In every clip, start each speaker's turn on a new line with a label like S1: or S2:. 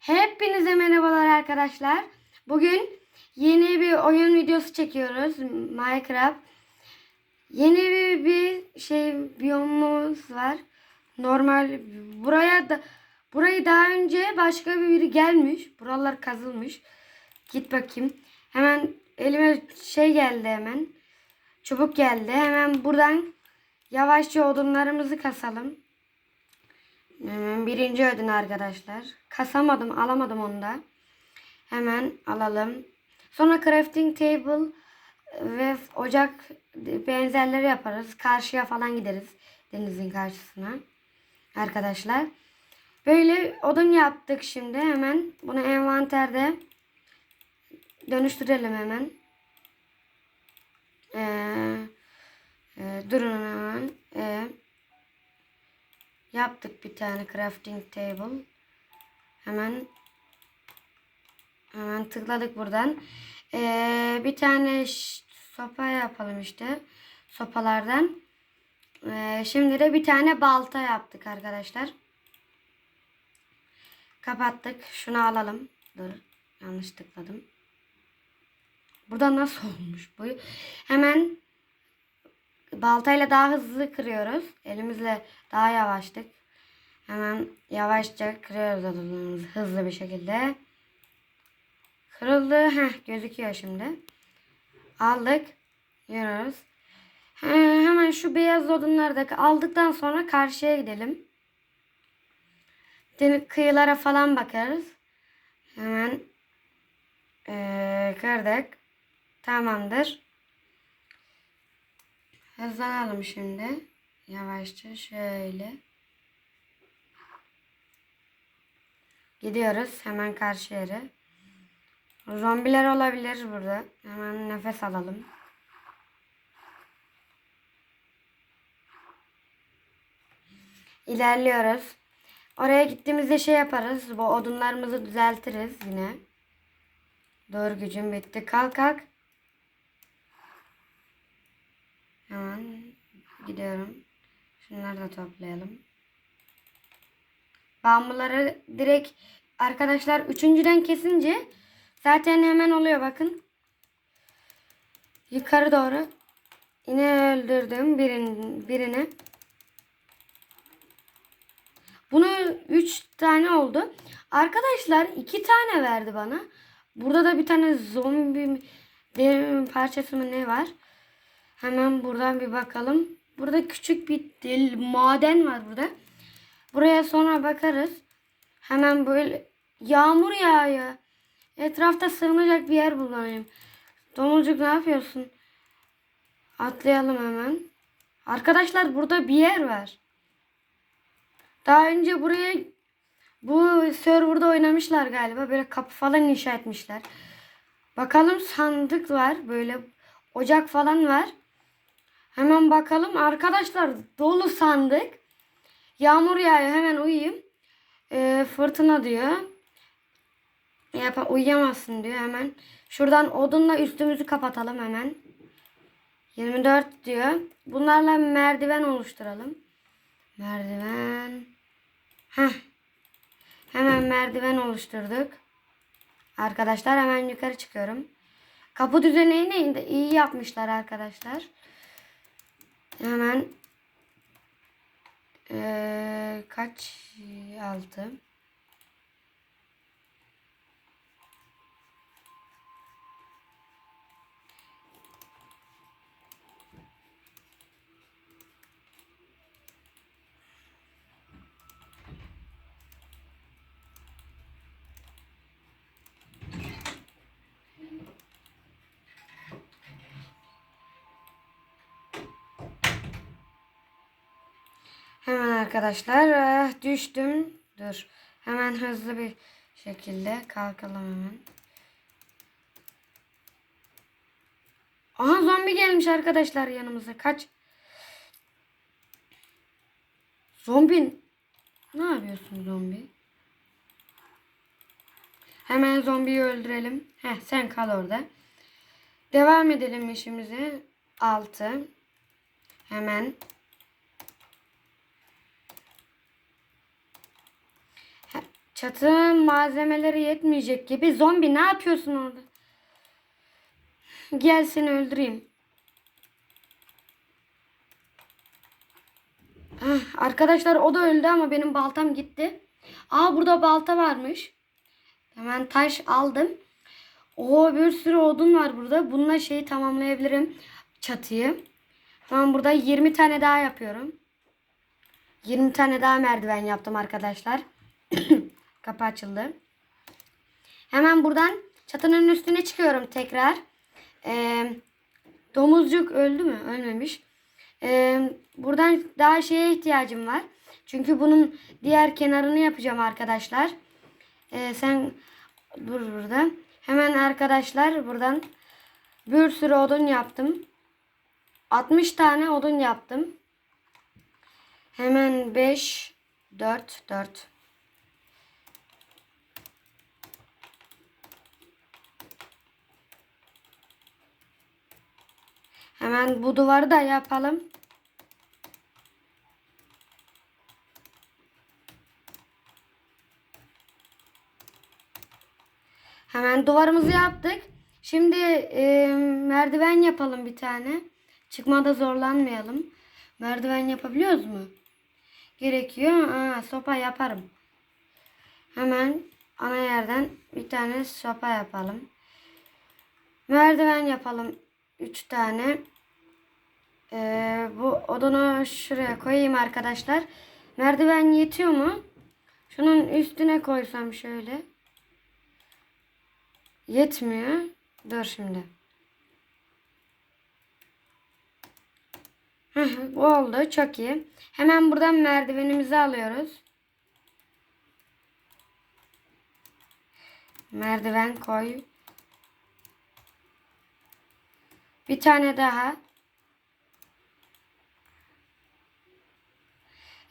S1: Hepinize merhabalar arkadaşlar. Bugün yeni bir oyun videosu çekiyoruz. Minecraft. Yeni bir, bir şey biyomumuz var. Normal buraya da burayı daha önce başka bir biri gelmiş. Buralar kazılmış. Git bakayım. Hemen elime şey geldi hemen. Çubuk geldi. Hemen buradan yavaşça odunlarımızı kasalım. Hemen birinci ödün arkadaşlar. Kasamadım, alamadım onu da. Hemen alalım. Sonra crafting table ve ocak benzerleri yaparız. Karşıya falan gideriz. Denizin karşısına. Arkadaşlar. Böyle odun yaptık şimdi. Hemen bunu envanterde dönüştürelim hemen. Ee, e, durun hemen. Ee, Yaptık bir tane crafting table. Hemen hemen tıkladık buradan. Ee, bir tane sopa yapalım işte. Sopalardan. Ee, şimdi de bir tane balta yaptık arkadaşlar. Kapattık. Şunu alalım. Dur. Yanlış tıkladım. Burada nasıl olmuş bu? Hemen baltayla daha hızlı kırıyoruz. Elimizle daha yavaştık. Hemen yavaşça kırıyoruz odunlarımızı hızlı bir şekilde. Kırıldı. Heh, gözüküyor şimdi. Aldık. Yiyoruz. He, hemen şu beyaz odunları da aldıktan sonra karşıya gidelim. Kıyılara falan bakarız. Hemen ee, kırdık. Tamamdır. Hızlanalım şimdi. Yavaşça şöyle. Gidiyoruz hemen karşı yere. Zombiler olabilir burada. Hemen nefes alalım. İlerliyoruz. Oraya gittiğimizde şey yaparız. Bu odunlarımızı düzeltiriz yine. Doğru gücüm bitti. Kalk kalk. Hemen gidiyorum. Şunları da toplayalım. Bambuları direkt arkadaşlar üçüncüden kesince zaten hemen oluyor bakın. Yukarı doğru. Yine öldürdüm birini. birini. Bunu üç tane oldu. Arkadaşlar iki tane verdi bana. Burada da bir tane zombi parçası mı ne var? Hemen buradan bir bakalım. Burada küçük bir del, maden var burada. Buraya sonra bakarız. Hemen böyle yağmur yağıyor. Etrafta sığınacak bir yer bulayım. Domuzcuk ne yapıyorsun? Atlayalım hemen. Arkadaşlar burada bir yer var. Daha önce buraya bu serverda oynamışlar galiba. Böyle kapı falan inşa etmişler. Bakalım sandık var. Böyle ocak falan var. Hemen bakalım. Arkadaşlar dolu sandık. Yağmur yağıyor. Hemen uyuyayım. Ee, fırtına diyor. Yap uyuyamazsın diyor hemen. Şuradan odunla üstümüzü kapatalım hemen. 24 diyor. Bunlarla merdiven oluşturalım. Merdiven. Heh. Hemen merdiven oluşturduk. Arkadaşlar hemen yukarı çıkıyorum. Kapı düzeneğini de iyi yapmışlar arkadaşlar. Hemen ee, kaç altı? Hemen arkadaşlar ah, düştüm. Dur. Hemen hızlı bir şekilde kalkalım hemen. Aha zombi gelmiş arkadaşlar yanımıza. Kaç. Zombi. Ne yapıyorsun zombi? Hemen zombiyi öldürelim. Heh sen kal orada. Devam edelim işimize. 6. Hemen Çatı malzemeleri yetmeyecek gibi. Zombi ne yapıyorsun orada? Gel seni öldüreyim. Hah, arkadaşlar o da öldü ama benim baltam gitti. Aa burada balta varmış. Hemen taş aldım. Oo bir sürü odun var burada. Bununla şeyi tamamlayabilirim. Çatıyı. Tamam burada 20 tane daha yapıyorum. 20 tane daha merdiven yaptım arkadaşlar. Kapı açıldı. Hemen buradan çatının üstüne çıkıyorum tekrar. Ee, domuzcuk öldü mü? Ölmemiş. Ee, buradan daha şeye ihtiyacım var. Çünkü bunun diğer kenarını yapacağım arkadaşlar. Ee, sen dur burada. Hemen arkadaşlar buradan bir sürü odun yaptım. 60 tane odun yaptım. Hemen 5 4 4 Hemen bu duvarı da yapalım. Hemen duvarımızı yaptık. Şimdi e, merdiven yapalım bir tane. Çıkmada zorlanmayalım. Merdiven yapabiliyoruz mu? Gerekiyor. Aa, sopa yaparım. Hemen ana yerden bir tane sopa yapalım. Merdiven yapalım. Üç tane. Ee, bu odunu şuraya koyayım arkadaşlar. Merdiven yetiyor mu? Şunun üstüne koysam şöyle. Yetmiyor. Dur şimdi. Bu oldu. Çok iyi. Hemen buradan merdivenimizi alıyoruz. Merdiven koy. Bir tane daha.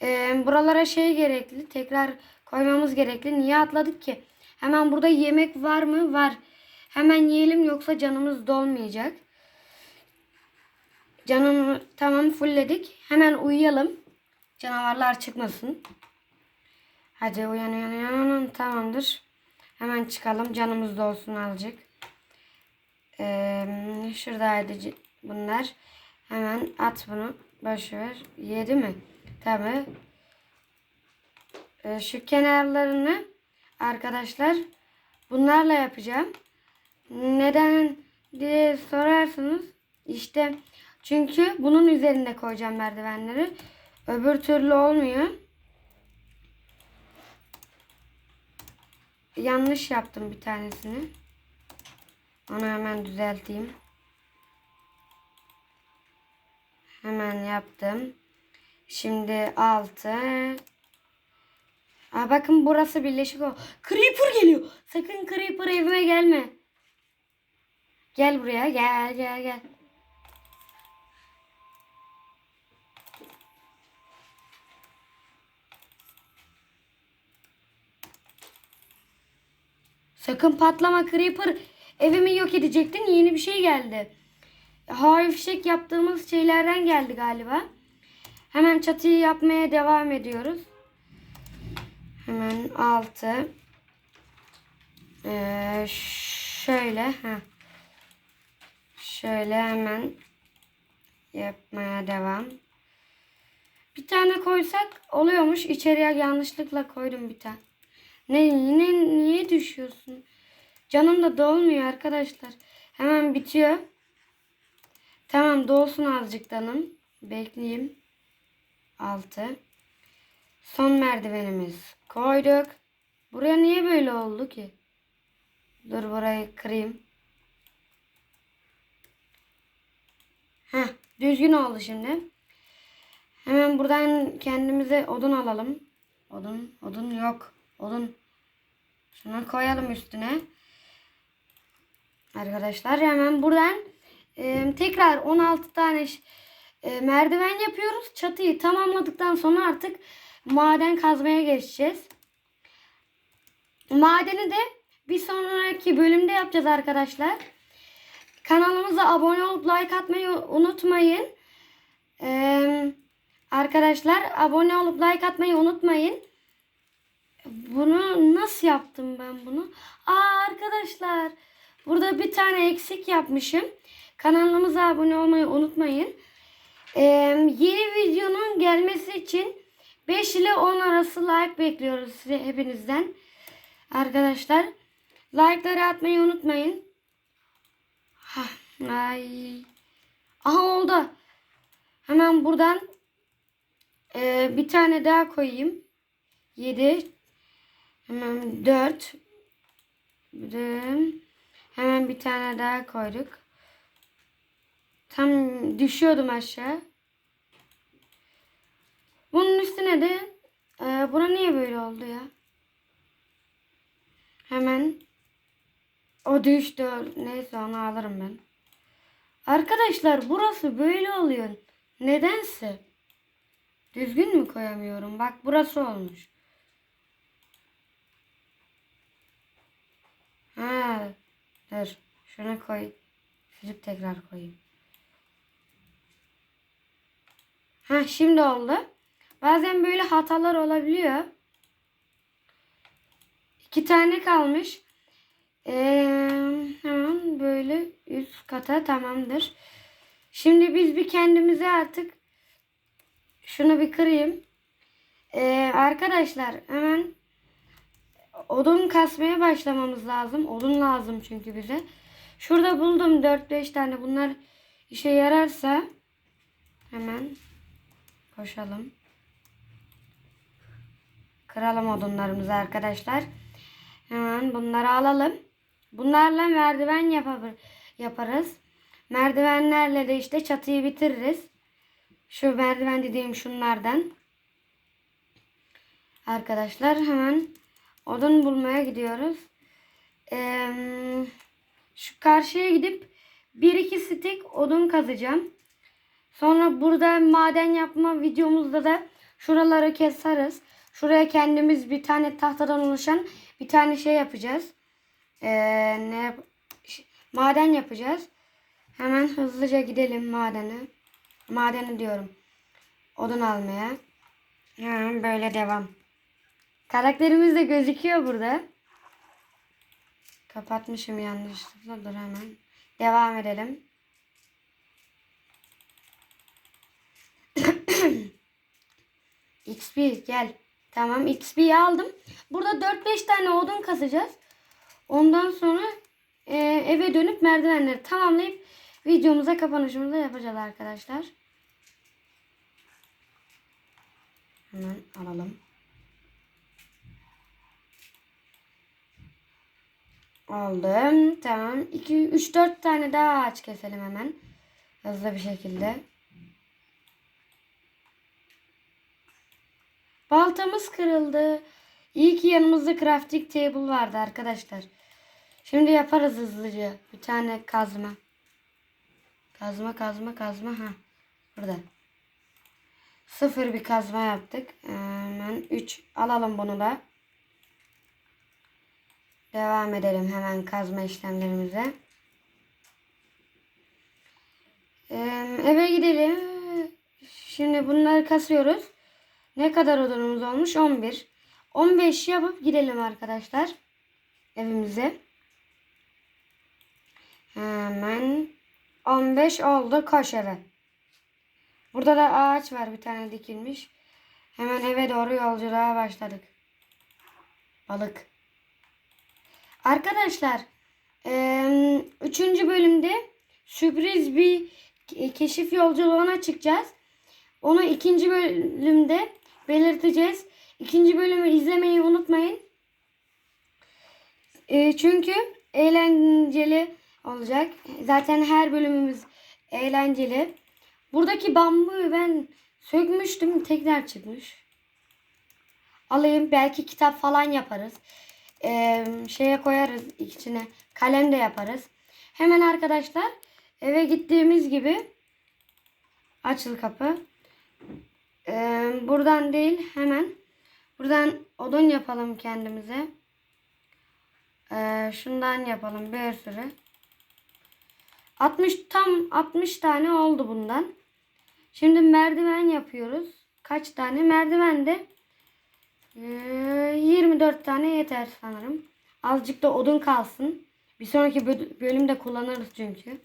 S1: Ee, buralara şey gerekli. Tekrar koymamız gerekli. Niye atladık ki? Hemen burada yemek var mı? Var. Hemen yiyelim yoksa canımız dolmayacak. Canımı tamam fullledik. Hemen uyuyalım. Canavarlar çıkmasın. Hadi uyan uyan. uyan. Tamamdır. Hemen çıkalım. Canımız dolsun azıcık. Ee, şuradaydı bunlar. Hemen at bunu. Boşver. Yedi mi? Tabii. Ee, şu kenarlarını arkadaşlar bunlarla yapacağım. Neden diye sorarsınız. İşte çünkü bunun üzerinde koyacağım merdivenleri. Öbür türlü olmuyor. Yanlış yaptım bir tanesini. Onu hemen düzelteyim. Hemen yaptım. Şimdi altı. Aa, bakın burası birleşik o. Creeper geliyor. Sakın Creeper evime gelme. Gel buraya gel gel gel. Sakın patlama Creeper. Evimi yok edecektin. Yeni bir şey geldi. Havai fişek yaptığımız şeylerden geldi galiba. Hemen çatıyı yapmaya devam ediyoruz. Hemen altı. Ee, şöyle. Heh. Şöyle hemen yapmaya devam. Bir tane koysak oluyormuş. İçeriye yanlışlıkla koydum bir tane. Ne yine niye düşüyorsun? Canım da dolmuyor arkadaşlar. Hemen bitiyor. Tamam dolsun azıcık canım. Bekleyeyim. 6. Son merdivenimiz koyduk. Buraya niye böyle oldu ki? Dur burayı kırayım. Heh, düzgün oldu şimdi. Hemen buradan kendimize odun alalım. Odun, odun yok. Odun. Şunu koyalım üstüne. Arkadaşlar hemen buradan e, tekrar 16 tane e, merdiven yapıyoruz. Çatıyı tamamladıktan sonra artık maden kazmaya geçeceğiz. Madeni de bir sonraki bölümde yapacağız arkadaşlar. Kanalımıza abone olup like atmayı unutmayın. Ee, arkadaşlar abone olup like atmayı unutmayın. bunu nasıl yaptım ben bunu? Aa arkadaşlar burada bir tane eksik yapmışım. Kanalımıza abone olmayı unutmayın. Ee, yeni videonun gelmesi için 5 ile 10 arası like bekliyoruz size hepinizden. Arkadaşlar like'ları atmayı unutmayın. Hah, ay. Aha oldu. Hemen buradan ee, bir tane daha koyayım. 7 hemen 4 bir de hemen bir tane daha koyduk. Tam düşüyordum aşağı. Bunun üstüne de e, buna niye böyle oldu ya? Hemen o düştü. Neyse onu alırım ben. Arkadaşlar burası böyle oluyor. Nedense. Düzgün mü koyamıyorum? Bak burası olmuş. Ha, dur. Şunu koy. Silip tekrar koyayım. Ha şimdi oldu. Bazen böyle hatalar olabiliyor. İki tane kalmış. Ee, hemen böyle üst kata tamamdır. Şimdi biz bir kendimize artık şunu bir kırayım. Ee, arkadaşlar hemen odun kasmaya başlamamız lazım. Odun lazım çünkü bize. Şurada buldum 4-5 tane. Bunlar işe yararsa hemen koşalım. Kıralım odunlarımızı arkadaşlar. Hemen bunları alalım. Bunlarla merdiven yapar, yaparız. Merdivenlerle de işte çatıyı bitiririz. Şu merdiven dediğim şunlardan. Arkadaşlar hemen odun bulmaya gidiyoruz. Ee, şu karşıya gidip bir iki stik odun kazacağım. Sonra burada maden yapma videomuzda da şuraları keseriz. Şuraya kendimiz bir tane tahtadan oluşan bir tane şey yapacağız. Ee, ne yap maden yapacağız. Hemen hızlıca gidelim madene. Madeni diyorum. Odun almaya. Hemen böyle devam. Karakterimiz de gözüküyor burada. Kapatmışım yanlışlıkla. Dur hemen. Devam edelim. XP gel. Tamam XP'yi aldım. Burada 4-5 tane odun kazacağız. Ondan sonra e, eve dönüp merdivenleri tamamlayıp videomuza kapanışımızı yapacağız arkadaşlar. Hemen alalım. Aldım. Tamam. 2 3 4 tane daha ağaç keselim hemen. Hızlı bir şekilde. Baltamız kırıldı. İyi ki yanımızda crafting table vardı arkadaşlar. Şimdi yaparız hızlıca. Bir tane kazma. Kazma kazma kazma. ha Burada. Sıfır bir kazma yaptık. Hemen 3 alalım bunu da. Devam edelim hemen kazma işlemlerimize. Eve gidelim. Şimdi bunları kasıyoruz. Ne kadar odunumuz olmuş? 11. 15 yapıp gidelim arkadaşlar. Evimize. Hemen 15 oldu. Koş eve. Burada da ağaç var bir tane dikilmiş. Hemen eve doğru yolculuğa başladık. Balık. Arkadaşlar üçüncü bölümde sürpriz bir keşif yolculuğuna çıkacağız. Onu ikinci bölümde belirteceğiz. İkinci bölümü izlemeyi unutmayın. Çünkü eğlenceli olacak. Zaten her bölümümüz eğlenceli. Buradaki bambuyu ben sökmüştüm. Tekrar çıkmış. Alayım. Belki kitap falan yaparız. Ee, şeye koyarız içine. Kalem de yaparız. Hemen arkadaşlar eve gittiğimiz gibi açıl kapı. Ee, buradan değil hemen buradan odun yapalım kendimize. Ee, şundan yapalım bir sürü. 60 tam 60 tane oldu bundan. Şimdi merdiven yapıyoruz. Kaç tane? Merdiven de 24 tane yeter sanırım. Azıcık da odun kalsın. Bir sonraki bö- bölümde kullanırız çünkü.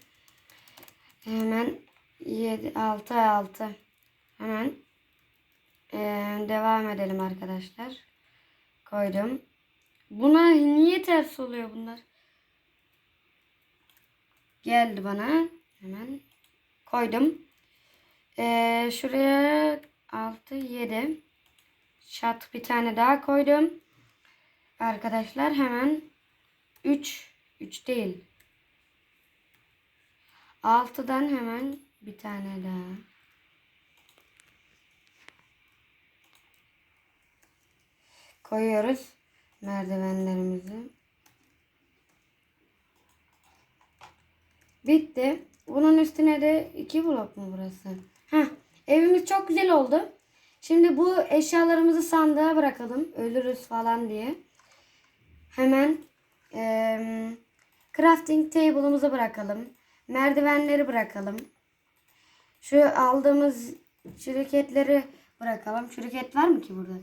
S1: Hemen 7, 6, 6. Hemen ee, devam edelim arkadaşlar. Koydum. Buna niye ters oluyor bunlar? Geldi bana. Hemen koydum. Ee, şuraya 6, 7. Şat bir tane daha koydum. Arkadaşlar hemen 3, 3 değil. 6'dan hemen bir tane daha. Koyuyoruz merdivenlerimizi. Bitti. Bunun üstüne de iki blok mu burası? Heh, evimiz çok güzel oldu. Şimdi bu eşyalarımızı sandığa bırakalım. Ölürüz falan diye. Hemen eee, crafting table'ımızı bırakalım. Merdivenleri bırakalım. Şu aldığımız şirketleri bırakalım. Şirket var mı ki burada?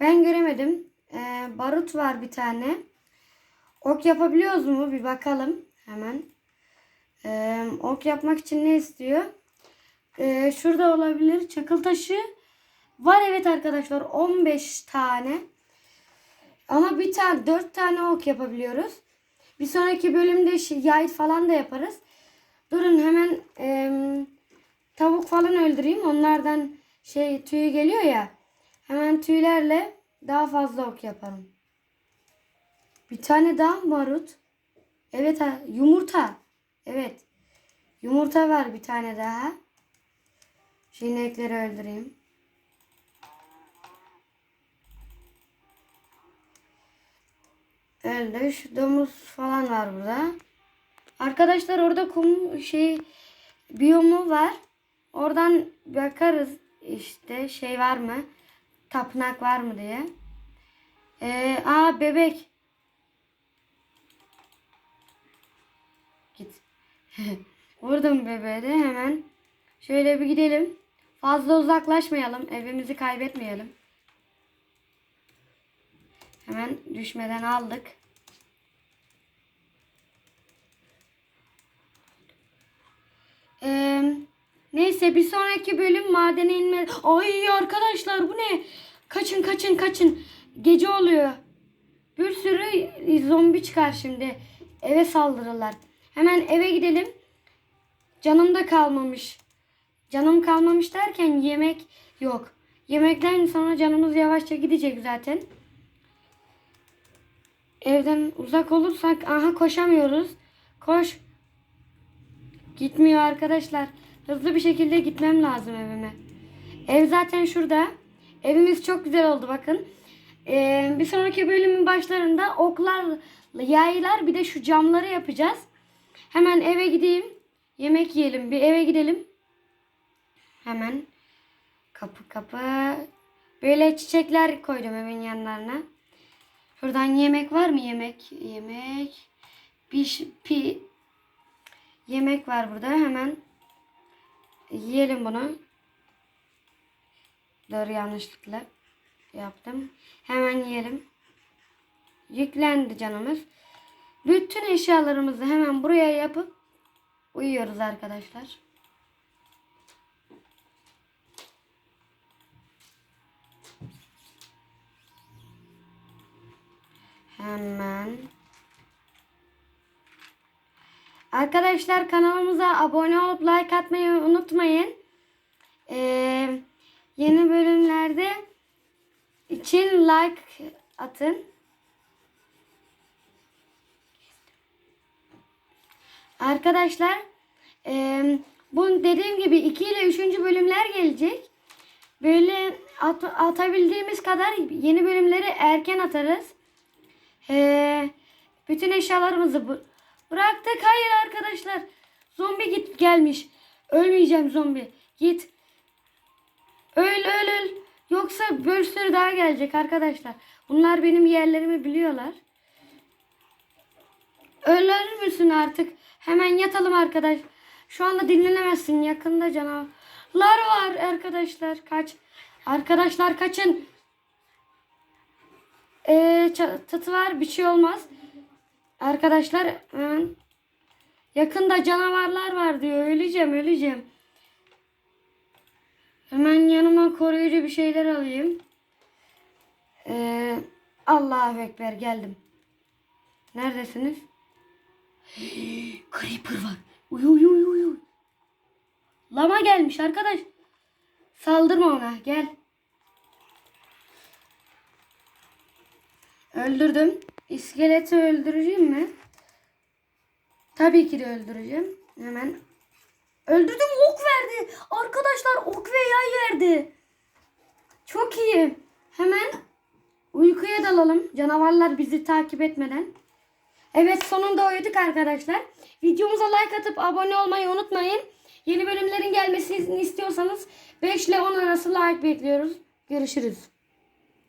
S1: Ben göremedim. Ee, barut var bir tane. Ok yapabiliyoruz mu? Bir bakalım hemen. Ee, ok yapmak için ne istiyor? Ee, şurada olabilir. Çakıl taşı var evet arkadaşlar 15 tane. Ama bir tane 4 tane ok yapabiliyoruz. Bir sonraki bölümde yay falan da yaparız. Durun hemen em, tavuk falan öldüreyim. Onlardan şey tüyü geliyor ya. Hemen tüylerle daha fazla ok yaparım. Bir tane daha barut. Evet ha, yumurta. Evet. Yumurta var bir tane daha. Şu öldüreyim. Öldü. Şu domuz falan var burada. Arkadaşlar orada kum şey biyomu var. Oradan bakarız işte şey var mı? Tapınak var mı diye. Ee, aa bebek. Git. Vurdum bebeğe de hemen. Şöyle bir gidelim. Fazla uzaklaşmayalım. Evimizi kaybetmeyelim. Hemen düşmeden aldık. Ee, neyse bir sonraki bölüm madene inme. Ay arkadaşlar bu ne? Kaçın kaçın kaçın. Gece oluyor. Bir sürü zombi çıkar şimdi. Eve saldırırlar. Hemen eve gidelim. Canım da kalmamış. Canım kalmamış derken yemek yok. Yemekten sonra canımız yavaşça gidecek zaten. Evden uzak olursak aha koşamıyoruz. Koş. Gitmiyor arkadaşlar. Hızlı bir şekilde gitmem lazım evime. Ev zaten şurada. Evimiz çok güzel oldu bakın. Ee, bir sonraki bölümün başlarında oklar, yaylar bir de şu camları yapacağız. Hemen eve gideyim. Yemek yiyelim. Bir eve gidelim. Hemen kapı kapı. Böyle çiçekler koydum evin yanlarına. Şuradan yemek var mı? Yemek. Yemek. Piş, pi, yemek var burada. Hemen yiyelim bunu. Doğru yanlışlıkla yaptım. Hemen yiyelim. Yüklendi canımız. Bütün eşyalarımızı hemen buraya yapıp uyuyoruz arkadaşlar. Hemen. Arkadaşlar kanalımıza abone olup like atmayı unutmayın. Ee, yeni bölümlerde için like atın. Arkadaşlar e, bu dediğim gibi 2 ile 3. bölümler gelecek. Böyle at, atabildiğimiz kadar yeni bölümleri erken atarız. Ee, bütün eşyalarımızı bıraktık. Hayır arkadaşlar. Zombi git gelmiş. Ölmeyeceğim zombi. Git. Öl öl öl. Yoksa bir sürü daha gelecek arkadaşlar. Bunlar benim yerlerimi biliyorlar. Ölür müsün artık? Hemen yatalım arkadaş. Şu anda dinlenemezsin. Yakında canavarlar var arkadaşlar. Kaç. Arkadaşlar kaçın. Ee, çatı var bir şey olmaz. Arkadaşlar hemen yakında canavarlar var diyor. Öleceğim öleceğim. Hemen yanıma koruyucu bir şeyler alayım. Ee, Allahu Ekber geldim. Neredesiniz? Creeper var. Uy uy uy uy. uy. Lama gelmiş arkadaş. Saldırma ona gel. Öldürdüm. İskeleti öldüreceğim mi? Tabii ki de öldüreceğim. Hemen. Öldürdüm ok verdi. Arkadaşlar ok ve yay verdi. Çok iyi. Hemen uykuya dalalım. Canavarlar bizi takip etmeden. Evet sonunda uyuduk arkadaşlar. Videomuza like atıp abone olmayı unutmayın. Yeni bölümlerin gelmesini istiyorsanız 5 ile 10 arası like bekliyoruz. Görüşürüz.